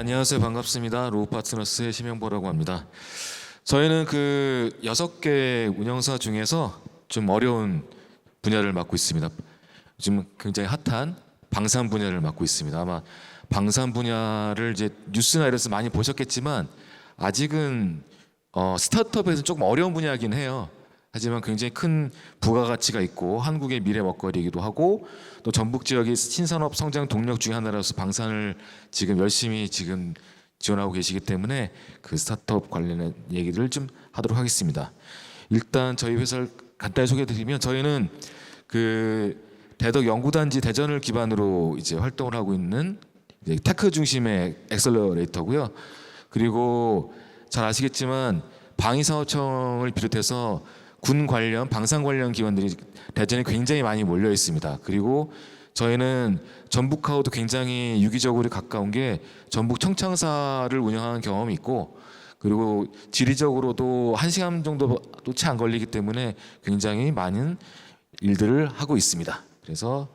안녕하세요. 반갑습니다. 로우 파트너스의 심영보라고 합니다. 저희는 그 여섯 개 운영사 중에서 좀 어려운 분야를 맡고 있습니다. 지금 굉장히 핫한 방산 분야를 맡고 있습니다. 아마 방산 분야를 이제 뉴스나 이래서 많이 보셨겠지만 아직은 어, 스타트업에서 조금 어려운 분야이긴 해요. 하지만 굉장히 큰 부가가치가 있고 한국의 미래 먹거리이기도 하고 또 전북 지역이 신산업 성장 동력 중에 하나로서 방산을 지금 열심히 지금 지원하고 계시기 때문에 그 스타트업 관련된 얘기를 좀 하도록 하겠습니다. 일단 저희 회사를 간단히 소개해드리면 저희는 그 대덕 연구단지 대전을 기반으로 이제 활동을 하고 있는 이제 테크 중심의 엑셀러레이터고요. 그리고 잘 아시겠지만 방위사업청을 비롯해서 군 관련 방산 관련 기관들이 대전에 굉장히 많이 몰려 있습니다. 그리고 저희는 전북하고도 굉장히 유기적으로 가까운 게 전북 청창사를 운영하는 경험이 있고 그리고 지리적으로도 한 시간 정도도 채 안 걸리기 때문에 굉장히 많은 일들을 하고 있습니다. 그래서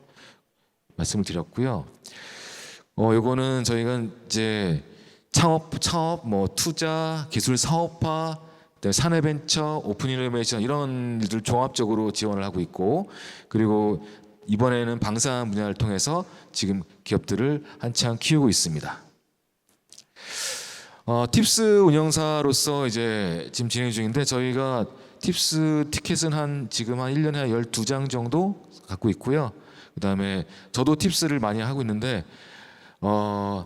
말씀을 드렸고요. 어, 요거는 저희가 이제 창업, 창업, 뭐 투자, 기술 사업화, 사내벤처, 오픈 이노베이션 이런 일들 종합적으로 지원을 하고 있고 그리고 이번에는 방산 분야를 통해서 지금 기업들을 한창 키우고 있습니다. 어, 팁스 운영사로서 이제 지금 진행 중인데 저희가 팁스 티켓은 한 지금 한 1년에 한 12장 정도 갖고 있고요. 그다음에 저도 팁스를 많이 하고 있는데 어,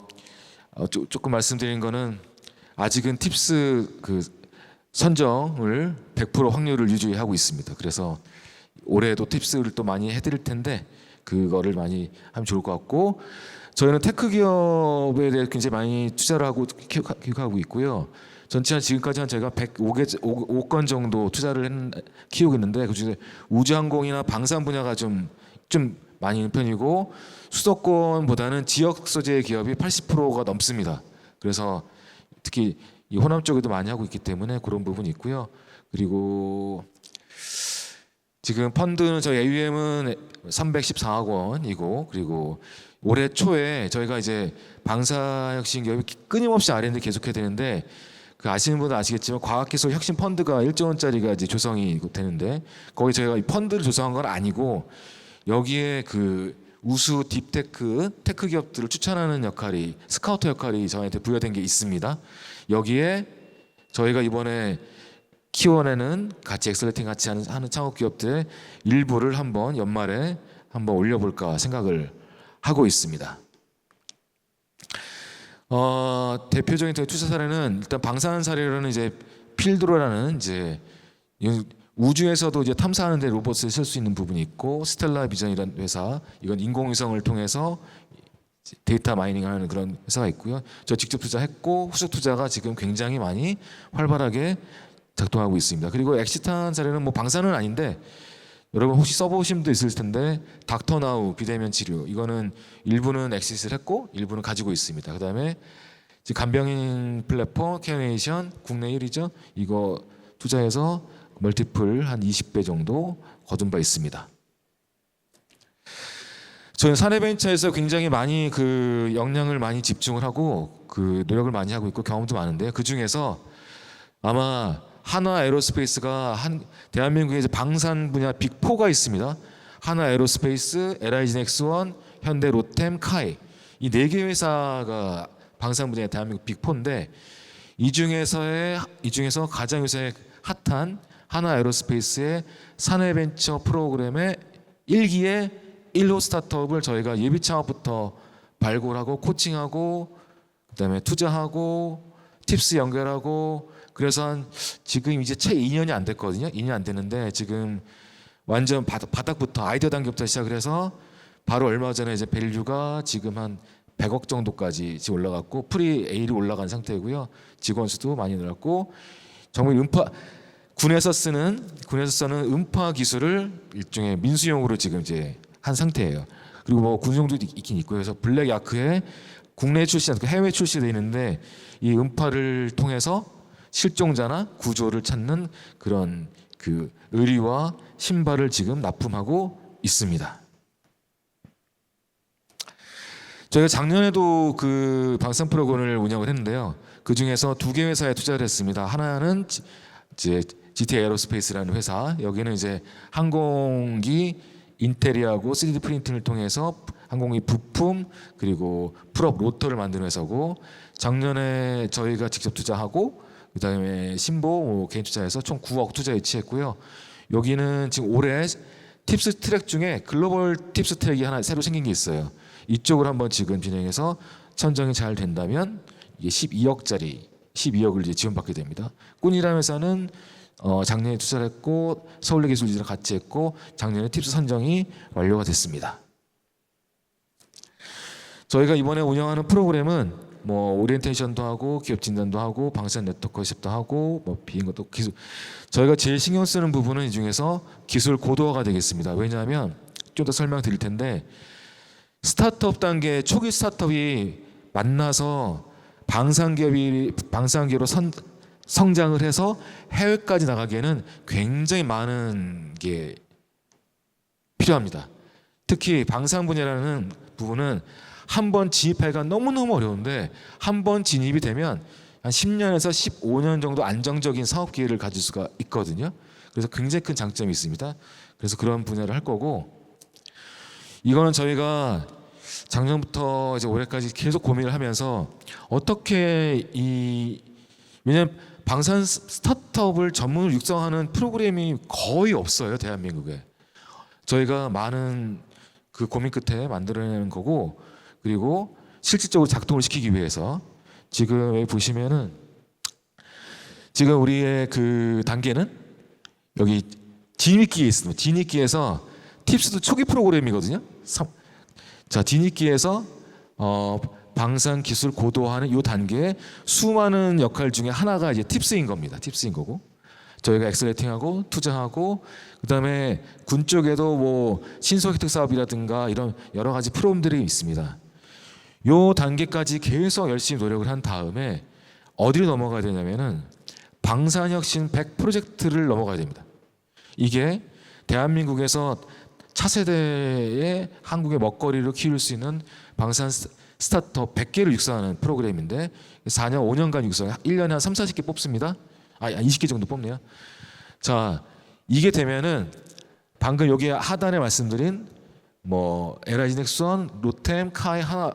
어 조, 조금 말씀드린 거는 아직은 팁스 그 선정을 100% 확률을 유지하고 있습니다. 그래서 올해도 팁스를 또 많이 해드릴 텐데 그거를 많이 하면 좋을 것 같고 저희는 테크 기업에 대해 굉장히 많이 투자를 하고 기획하고 있고요. 전체 한 지금까지 한 제가 105개 5 건 정도 투자를 했, 키우고 있는데 그중에 우주항공이나 방산 분야가 좀좀 많이 있는 편이고 수도권보다는 지역 소재 기업이 80%가 넘습니다. 그래서 특히 이 호남 쪽에도 많이 하고 있기 때문에 그런 부분이 있고요. 그리고 지금 펀드는 저희 AUM은 314억 원이고 그리고 올해 초에 저희가 이제 방사혁신 기업이 끊임없이 R&D 계속해야 되는데 그 아시는 분은 아시겠지만 과학기술 혁신 펀드가 1조 원짜리가 이제 조성이 되는데 거기 저희가 이 펀드를 조성한 건 아니고 여기에 그 우수 딥테크 테크 기업들을 추천하는 역할이 스카우트 역할이 저한테 부여된 게 있습니다. 여기에 저희가 이번에 키워내는 같이 엑셀레팅 같이 하는, 하는 창업 기업들의 일부를 한번 연말에 한번 올려볼까 생각을 하고 있습니다. 어, 대표적인 투자 사례는 일단 방사능 사례로는 이제 필드로라는 이제 우주에서도 이제 탐사하는데 로봇을 쓸 수 있는 부분이 있고 스텔라 비전이라는 회사 이건 인공위성을 통해서 데이터 마이닝하는 그런 회사가 있고요. 저 직접 투자했고 후속 투자가 지금 굉장히 많이 활발하게 작동하고 있습니다. 그리고 엑시탄 사례는 뭐 방사는 아닌데 여러분 혹시 써보신 분도 있을 텐데 닥터나우 비대면 치료 이거는 일부는 엑시스를 했고 일부는 가지고 있습니다. 그다음에 간병인 플랫폼 케어네이션 국내 1위죠. 이거 투자해서 멀티플 한 20배 정도 거둔 바 있습니다. 저는 사내벤처에서 굉장히 많이 그 역량을 많이 집중을 하고 그 노력을 많이 하고 있고 경험도 많은데요. 그 중에서 아마 하나 에로스페이스가 한 대한민국에 방산 분야 빅4가 있습니다. 하나 에로스페이스, LIG 넥스원, 현대 로템, 카이 이 네 개 회사가 방산 분야의 대한민국 빅4인데 이 중에서의 이 중에서 가장 요새 핫한 하나 에로스페이스의 사내벤처 프로그램의 1기의 1호 스타트업을 저희가 예비 창업부터 발굴하고 코칭하고 그다음에 투자하고 팁스 연결하고 그래서 한 지금 이제 채 2년이 안 됐거든요. 2년 안 됐는데 지금 완전 바닥, 부터 아이디어 단계부터 시작을 해서 바로 얼마 전에 이제 밸류가 지금 한 100억 정도까지 지금 올라갔고 프리 A로 올라간 상태고요. 직원 수도 많이 늘었고 정말 음파 군에서 쓰는 군에서 쓰는 음파 기술을 일종의 민수용으로 지금 이제 한 상태예요. 그리고 뭐 군용도 있긴 있고 그래서 블랙 야크에 국내 출시, 해외 출시돼 있는데 이 음파를 통해서 실종자나 구조를 찾는 그런 그 의리와 신발을 지금 납품하고 있습니다. 저희가 작년에도 그 방산 프로그램을 운영을 했는데요. 그 중에서 두 개 회사에 투자를 했습니다. 하나는 지- 이제 GT 에어로스페이스라는 회사. 여기는 이제 항공기 인테리어하고 3D 프린팅을 통해서 항공기 부품 그리고 풀업 로터를 만드는 회사고 작년에 저희가 직접 투자하고 그다음에 신보 뭐 개인 투자해서 총 9억 투자 유치했고요. 여기는 지금 올해 팁스 트랙 중에 글로벌 팁스 트랙이 하나 새로 생긴 게 있어요. 이쪽을 한번 지금 진행해서 천정이 잘 된다면 이게 12억짜리 12억을 이제 지원받게 됩니다. 꾼이라는 회사는 어, 작년에 투자를 했고 서울대 기술지랑 같이 했고 작년에 팁스 선정이 완료가 됐습니다. 저희가 이번에 운영하는 프로그램은 뭐 오리엔테이션도 하고 기업 진단도 하고 방산 네트워크 컨셉도 하고 뭐 비행 것도 기술 저희가 제일 신경 쓰는 부분은 이 중에서 기술 고도화가 되겠습니다. 왜냐하면 좀 더 설명드릴 텐데 스타트업 단계 초기 스타트업이 만나서 방산 기업이 방산 기업으로 선, 성장을 해서 해외까지 나가기에는 굉장히 많은 게 필요합니다. 특히 방산 분야라는 부분은 한 번 진입하기가 너무너무 어려운데 한 번 진입이 되면 한 10년에서 15년 정도 안정적인 사업 기회를 가질 수가 있거든요. 그래서 굉장히 큰 장점이 있습니다. 그래서 그런 분야를 할 거고 이거는 저희가 작년부터 이제 올해까지 계속 고민을 하면서 어떻게 이 왜냐면 방산 스- 스타트업을 전문으로 육성하는 프로그램이 거의 없어요 대한민국에 저희가 많은 그 고민 끝에 만들어내는 거고 그리고 실질적으로 작동을 시키기 위해서 지금 보시면은 지금 우리의 그 단계는 여기 진입기에 있습니다. 진입기에서 팁스도 초기 프로그램이거든요. 삼- 자, 진입기에서 어, 방산 기술 고도화하는 이 단계에 수많은 역할 중에 하나가 이제 팁스인 겁니다. 팁스인 거고. 저희가 엑셀레이팅하고 투자하고 그다음에 군 쪽에도 뭐 신소 혜택 사업이라든가 이런 여러 가지 프로그램들이 있습니다. 요 단계까지 계속 열심히 노력을 한 다음에 어디로 넘어가야 되냐면은 방산혁신 100 프로젝트를 넘어가야 됩니다. 이게 대한민국에서 차세대의 한국의 먹거리를 키울 수 있는 방산 스- 스타트업 100개를 육성하는 프로그램인데 4년 5년간 육성 1년에 한 3, 40개 뽑습니다. 아 20개 정도 뽑네요. 자, 이게 되면은 방금 여기 하단에 말씀드린 뭐 넥선, 로템, 카이 하나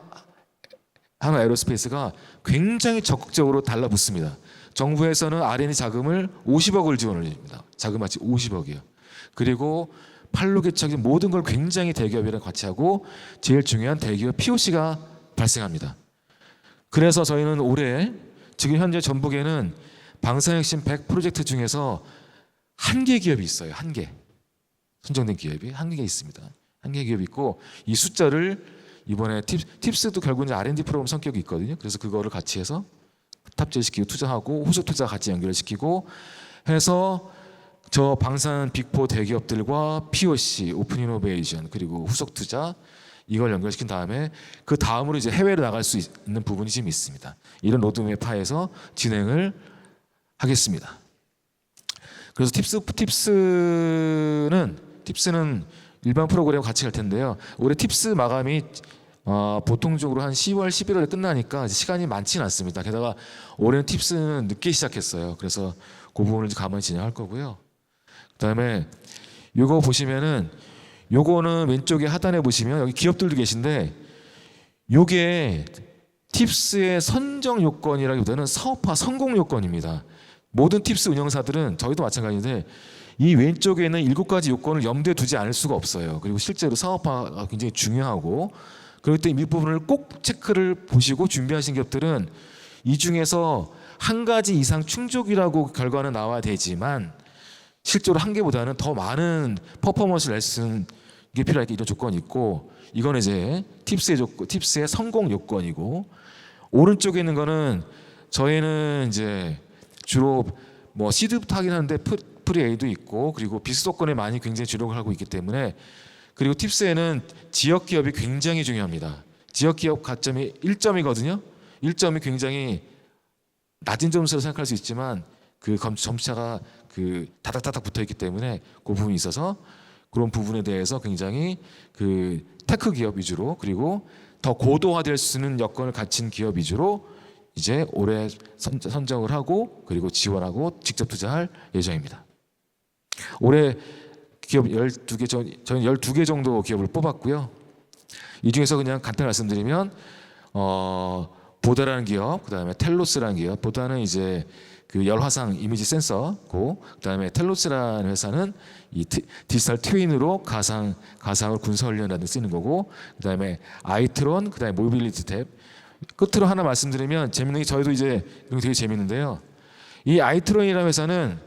하나 에어로스페이스가 굉장히 적극적으로 달라붙습니다. 정부에서는 R&D 자금을 50억을 지원을 해줍니다. 자그마치 50억이요. 그리고 팔로 개척인 모든 걸 굉장히 대기업이랑 같이 하고 제일 중요한 대기업 POC가 발생합니다. 그래서 저희는 올해 지금 현재 전북에는 방산혁신 100 프로젝트 중에서 한 개 기업이 있어요. 한 개. 선정된 기업이 한 개 있습니다. 한 개 기업이 있고 이 숫자를 이번에 팁, 팁스도 결국은 R&D 프로그램 성격이 있거든요. 그래서 그거를 같이 해서 탑재시키고 투자하고 후속 투자 같이 연결시키고 해서 저 방산 빅포 대기업들과 POC, 오픈 이노베이션 그리고 후속 투자 이걸 연결시킨 다음에 그 다음으로 이제 해외로 나갈 수 있는 부분이 지금 있습니다. 이런 로드맵하에서 진행을 하겠습니다. 그래서 팁스 팁스는 팁스는 일반 프로그램 같이 갈 텐데요. 올해 팁스 마감이 어, 보통적으로 한 10월, 11월에 끝나니까 시간이 많지는 않습니다. 게다가 올해는 팁스는 늦게 시작했어요. 그래서 그 부분을 감안히 진행할 거고요. 그다음에 요거 보시면은 요거는 왼쪽에 하단에 보시면 여기 기업들도 계신데 요게 팁스의 선정 요건이라기보다는 사업화 성공 요건입니다. 모든 팁스 운영사들은 저희도 마찬가지인데 이 왼쪽에 있는 일곱 가지 요건을 염두에 두지 않을 수가 없어요. 그리고 실제로 사업화가 굉장히 중요하고 그럴 때이 부분을 꼭 체크를 보시고 준비하신 기업들은 이 중에서 한 가지 이상 충족이라고 결과는 나와야 되지만 실제로 한 개보다는 더 많은 퍼포먼스를 낼수 있는 게 필요할 게 이런 조건이 있고 이거는 이제 팁스의 조건, 팁스의 성공 요건이고 오른쪽에 있는 거는 저희는 이제 주로 뭐 시드부터 하긴 하는데 프- 프리에이도 있고 그리고 비수도권에 많이 굉장히 주력을 하고 있기 때문에 그리고 팁스에는 지역 기업이 굉장히 중요합니다. 지역 기업 가점이 1점이거든요. 1점이 굉장히 낮은 점수로 생각할 수 있지만 그 검- 점수차가 그 다닥다닥 붙어 있기 때문에 그 부분이 있어서 그런 부분에 대해서 굉장히 그 테크 기업 위주로 그리고 더 고도화될 수 있는 여건을 갖춘 기업 위주로 이제 올해 선- 선정을 하고 그리고 지원하고 직접 투자할 예정입니다. 올해 기업 12개 저, 저는 12개 정도 기업을 뽑았고요. 이 중에서 그냥 간단히 말씀드리면 어 보다라는 기업, 그다음에 텔로스라는 기업, 보다는 이제 그 열화상 이미지 센서고 그다음에 텔로스라는 회사는 이 티- 디지털 트윈으로 가상 가상을 군사 데 쓰는 거고 그다음에 아이트론, 그다음에 모빌리티 탭 끝으로 하나 말씀드리면 재밌는 게 저희도 이제 이런 게 되게 재밌는데요. 이 아이트론이라는 회사는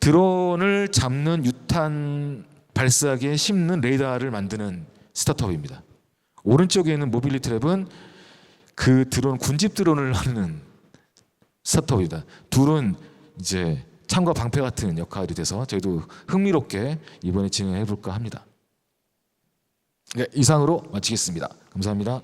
드론을 잡는 유탄 발사기에 심는 레이더를 만드는 스타트업입니다. 오른쪽에 있는 모빌리티 랩은 그 드론 군집 드론을 하는 스타트업이다. 둘은 이제 창과 방패 같은 역할이 돼서 저희도 흥미롭게 이번에 진행해 볼까 합니다. 네, 이상으로 마치겠습니다. 감사합니다.